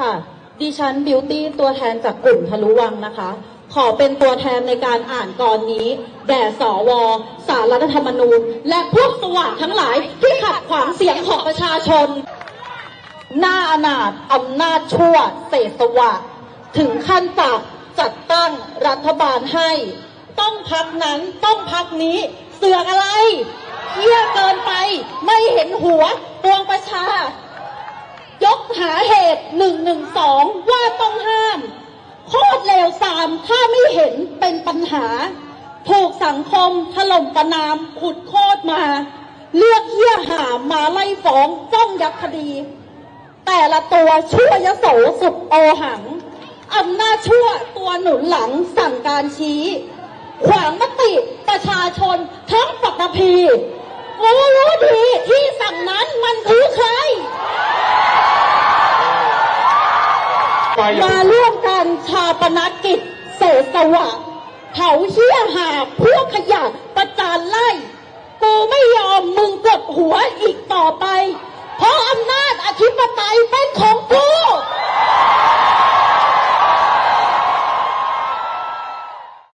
ค่ะดิฉันบิวตี้ตัวแทนจากกลุ่มทะลุวังนะคะ ขอเป็นตัวแทนในการอ่านกรนี้ แด่สวสารรัฐธรรมนูญ และพวกสว่างทั้งหลายที่ขัดขวางเสียงของประชาชน หน้าอนาถอำนาจชั่วเศษสวะถึงขั้นปากจัดตั้งรัฐบาลให้ ต้องพักนั้นต้องพักนี้เสือกอะไรเที่ยเกินไปไม่เห็นหัวปวงประชา หนึ่งหนึ่งสองว่าต้องห้าม โคตรเลวสามถ้าไม่เห็นเป็นปัญหา ถูกสังคมถล่มประนาม ขุดโคตรมา เลือกเหี้ยหามมาไล่ฟ้องฟ้องยักคดี แต่ละตัวชั่วยโสสุดโอหังอำนาจชั่วตัวหนุนหลังสั่งการชี้ ขวางมติประชาชนทั้งปัตตภีโอ้รู้ดีที่สั่งนั้นมันคือใคร มาร่วมกันชาปนกิจเศษสวะเผาเหี้ยหาพวกขยะประจานไล่ กูไม่ยอมมึงกดหัวอีกต่อไป เพราะอำนาจอธิปไตยไม่